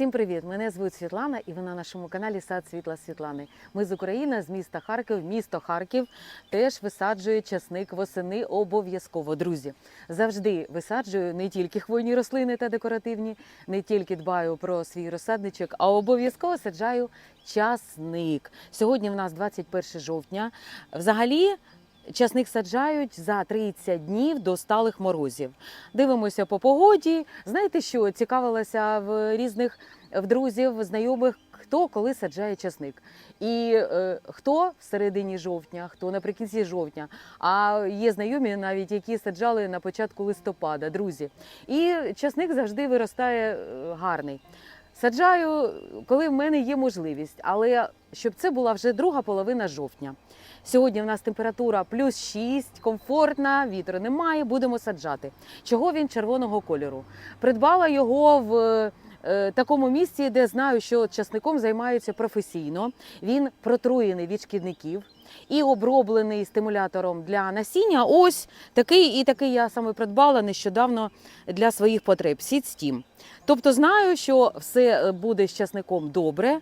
Всім привіт! Мене звуть Світлана, і ви на нашому каналі Сад Світла Світлани. Ми з України, з міста Харків. Місто Харків теж висаджує часник восени обов'язково. Друзі, завжди висаджую не тільки хвойні рослини та декоративні, не тільки дбаю про свій розсадничок, а обов'язково саджаю часник. Сьогодні в нас 21 жовтня. Взагалі. Часник саджають за 30 днів до сталих морозів. Дивимося по погоді. Знаєте що? Цікавилася в різних в друзів, знайомих, хто коли саджає часник. І е, хто в середині жовтня, хто наприкінці жовтня. А є знайомі навіть, які саджали на початку листопада, друзі. І часник завжди виростає е, гарний. Саджаю, коли в мене є можливість, але щоб це була вже друга половина жовтня. Сьогодні в нас температура плюс 6, комфортна, вітру немає, будемо саджати. Чого він червоного кольору? Придбала його в такому місці, де знаю, що часником займаються професійно. Він протруєний від шкідників і оброблений стимулятором для насіння. Ось такий і такий я саме придбала нещодавно для своїх потреб. Steam. Тобто знаю, що все буде з часником добре.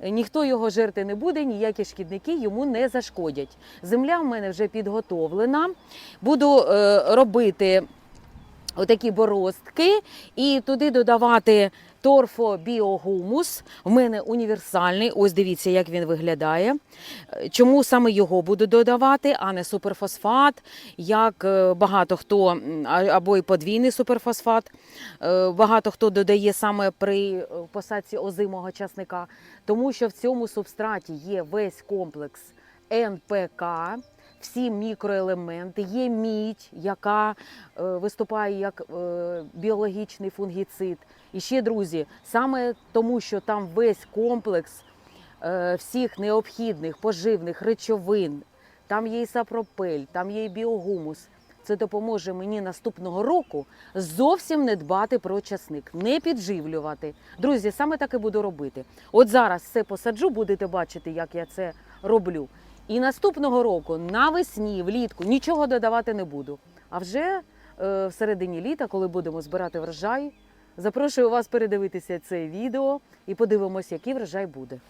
Ніхто його жерти не буде, ніякі шкідники йому не зашкодять. Земля в мене вже підготовлена. Буду е, робити отакі бороздки і туди додавати торфобіогумус. У мене універсальний. Ось дивіться, як він виглядає. Чому саме його буду додавати, а не суперфосфат, як е, багато хто або і подвійний суперфосфат. Е, Багато хто додає саме при е, посадці озимого часника, тому що в цьому субстраті є весь комплекс НПК. Всі мікроелементи, є мідь, яка е, виступає як е, біологічний фунгіцид. І ще, друзі, саме тому, що там весь комплекс е, всіх необхідних поживних речовин, там є і сапропель, там є і біогумус. Це допоможе мені наступного року зовсім не дбати про часник, не підживлювати. Друзі, саме так і буду робити. От зараз все посаджу, будете бачити, як я це роблю. І наступного року навесні, влітку нічого додавати не буду. А вже е, в середині літа, коли будемо збирати врожай, запрошую вас передивитися це відео і подивимось, який врожай буде.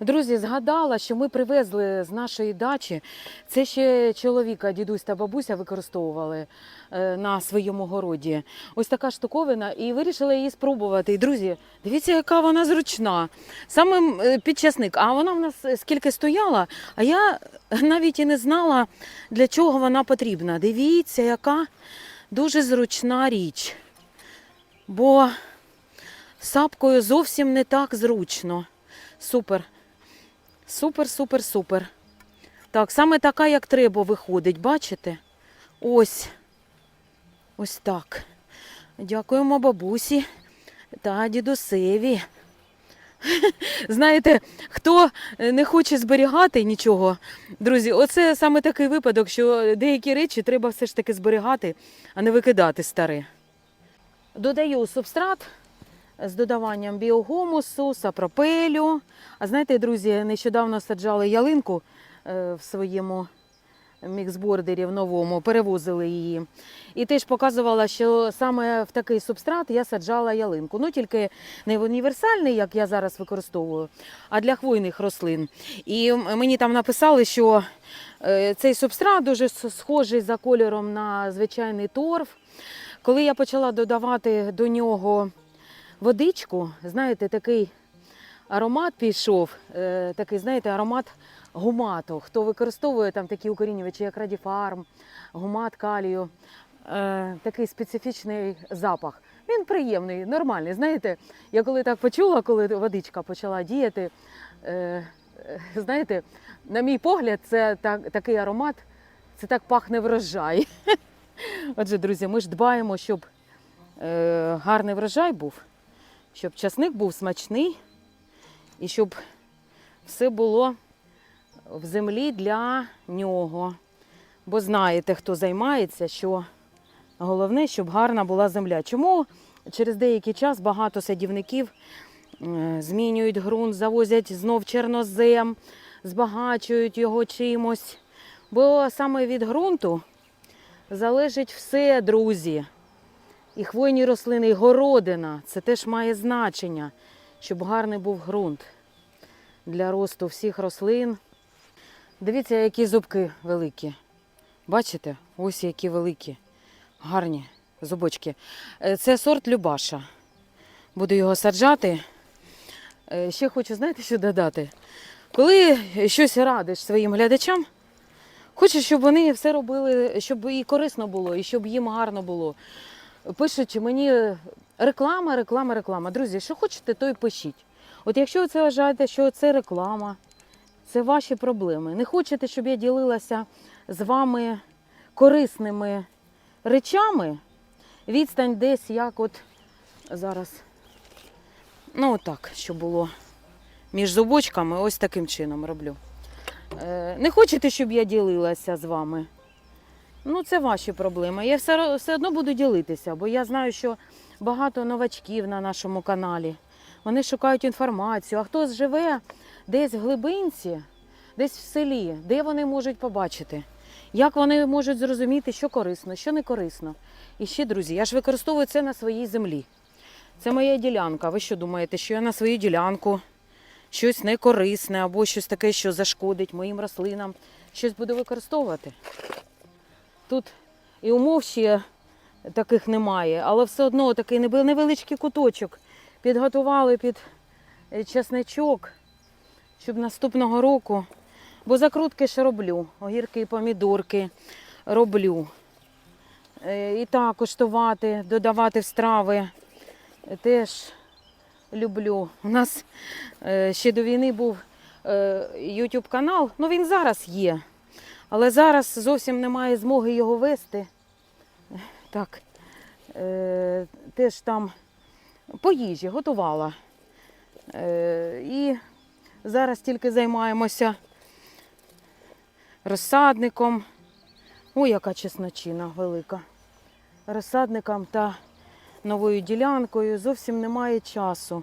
Друзі, згадала, що ми привезли з нашої дачі. Це ще чоловіка, дідусь та бабуся використовували е, на своєму городі. Ось така штуковина, і вирішила її спробувати. І, друзі, дивіться, яка вона зручна. Саме е, під часник. А вона в нас скільки стояла, а я навіть і не знала, для чого вона потрібна. Дивіться, яка дуже зручна річ. Бо сапкою зовсім не так зручно. Супер. Супер, супер, супер. Так, саме така, як треба, виходить, бачите? Ось. Ось так. Дякуємо бабусі та дідусеві. Знаєте, хто не хоче зберігати нічого, друзі, оце саме такий випадок, що деякі речі треба все ж таки зберігати, а не викидати старе. Додаю субстрат з додаванням біогумусу, сапропелю. А знаєте, друзі, нещодавно саджали ялинку е, в своєму міксбордері в новому, перевозили її. І теж показувала, що саме в такий субстрат я саджала ялинку. Ну тільки не в універсальний, як я зараз використовую, а для хвойних рослин. І мені там написали, що е, цей субстрат дуже схожий за кольором на звичайний торф. Коли я почала додавати до нього водичку, знаєте, такий аромат пішов, е, такий, знаєте, аромат гумату. Хто використовує там такі укорінювачі, як радіфарм, гумат калію, е, такий специфічний запах. Він приємний, нормальний. Знаєте, я коли так почула, коли водичка почала діяти, е, знаєте, на мій погляд, це так, такий аромат, це так пахне врожай. Отже, друзі, ми ж дбаємо, щоб гарний врожай був, щоб часник був смачний і щоб все було в землі для нього. Бо знаєте, хто займається, що головне, щоб гарна була земля. Чому через деякий час багато садівників Е, Змінюють ґрунт, завозять знов чорнозем, збагачують його чимось. Бо саме від ґрунту залежить все, друзі. І хвойні рослини, і городина. Це теж має значення, щоб гарний був ґрунт для росту всіх рослин. Дивіться, які зубки великі. Бачите? Ось які великі, гарні зубочки. Е, Це сорт Любаша. Буду його саджати. Е, Ще хочу, знаєте, що додати? Коли щось радиш своїм глядачам, хочеш, щоб вони все робили, щоб і корисно було, і щоб їм гарно було. Пишуть мені реклама, реклама, реклама. Друзі, що хочете, то й пишіть. От якщо ви це вважаєте, що це реклама, це ваші проблеми. Не хочете, щоб я ділилася з вами корисними речами, відстань десь як от зараз. Ну, отак, щоб було між зубочками, ось таким чином роблю. Е, Не хочете, щоб я ділилася з вами? Ну, це ваші проблеми. Я все, все одно буду ділитися, бо я знаю, що багато новачків на нашому каналі. Вони шукають інформацію. А хтось живе десь в глибинці, десь в селі, де вони можуть побачити, як вони можуть зрозуміти, що корисно, що не корисно. І ще, друзі, я ж використовую це на своїй землі. Це моя ділянка. Ви що думаєте, що я на свою ділянку щось некорисне або щось таке, що зашкодить моїм рослинам, щось буду використовувати? Тут і умов ще таких немає, але все одно такий невеличкий куточок підготували під е, часничок, щоб наступного року. Бо закрутки ще роблю, огірки, і помідорки роблю. Е, І так куштувати, додавати в страви теж люблю. У нас е, ще до війни був YouTube канал, ну він зараз є. Але зараз зовсім немає змоги його вести. Так, е, теж там по їжі готувала. Е, і зараз тільки займаємося розсадником. Ой, яка чесночина велика. Розсадником та новою ділянкою. Зовсім немає часу,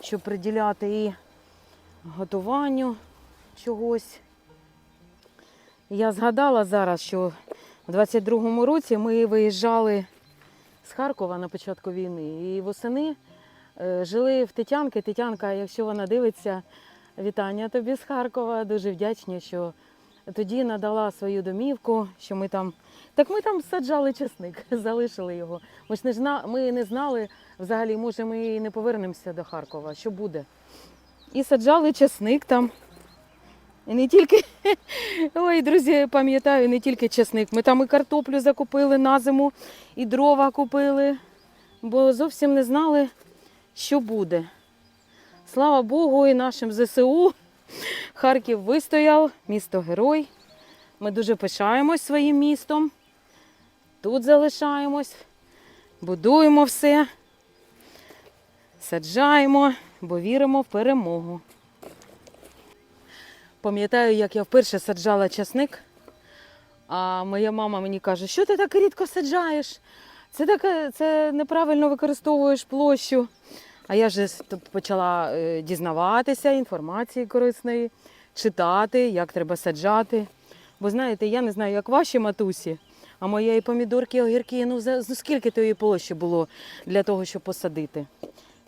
щоб приділяти і готуванню чогось. Я згадала зараз, що в 22-му році ми виїжджали з Харкова на початку війни. І восени е, жили в Тетянки. Тетянка, якщо вона дивиться, вітання тобі з Харкова. Дуже вдячні, що тоді надала свою домівку, що ми там. Так ми там саджали чесник, залишили його. Ми ж не зна... ми не знали взагалі, може, ми і не повернемося до Харкова, що буде. І саджали чесник там. І не тільки, ой, друзі, пам'ятаю, не тільки чесник. Ми там і картоплю закупили на зиму, і дрова купили, бо зовсім не знали, що буде. Слава Богу, і нашим ЗСУ. Харків вистояв, місто герой. Ми дуже пишаємось своїм містом. Тут залишаємось, будуємо все, саджаємо, бо віримо в перемогу. Пам'ятаю, як я вперше саджала часник, а моя мама мені каже, що ти так рідко саджаєш? Це таке, це неправильно використовуєш площу. А я вже почала е, дізнаватися інформації корисної, читати, як треба саджати. Бо знаєте, я не знаю, як ваші матусі, а моєї помідорки, огірки, ну, за, ну скільки тої площі було для того, щоб посадити.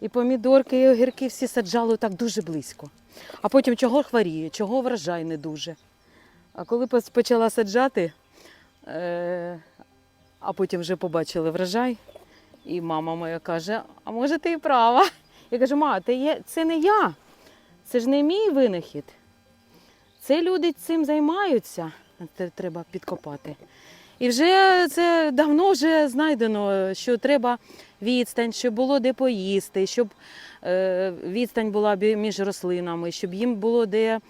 І помідорки, і огірки всі саджали так дуже близько. А потім чого хворіє, чого врожай не дуже. А коли почала саджати, е, а потім вже побачили врожай, і мама моя каже: а може ти і права? Я кажу, ма, це, не я, це ж не мій винахід. Це люди цим займаються, треба підкопати. І вже це давно вже знайдено, що треба відстань, щоб було де поїсти, щоб е, відстань була між рослинами, щоб їм було де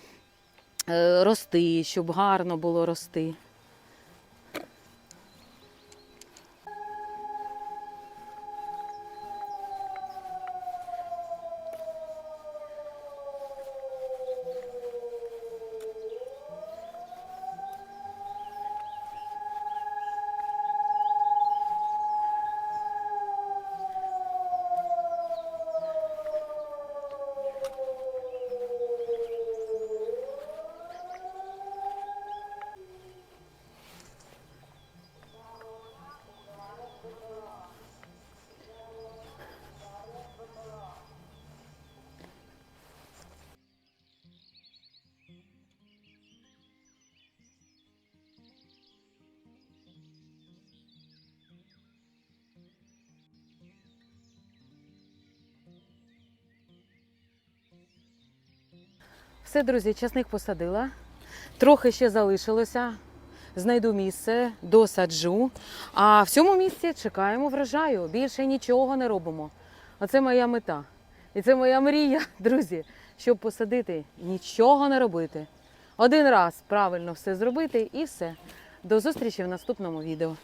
е, рости, щоб гарно було рости. Все, друзі, часник посадила. Трохи ще залишилося. Знайду місце, досаджу. А в цьому місці чекаємо врожаю. Більше нічого не робимо. Оце моя мета. І це моя мрія, друзі, щоб посадити, нічого не робити. Один раз правильно все зробити і все. До зустрічі в наступному відео.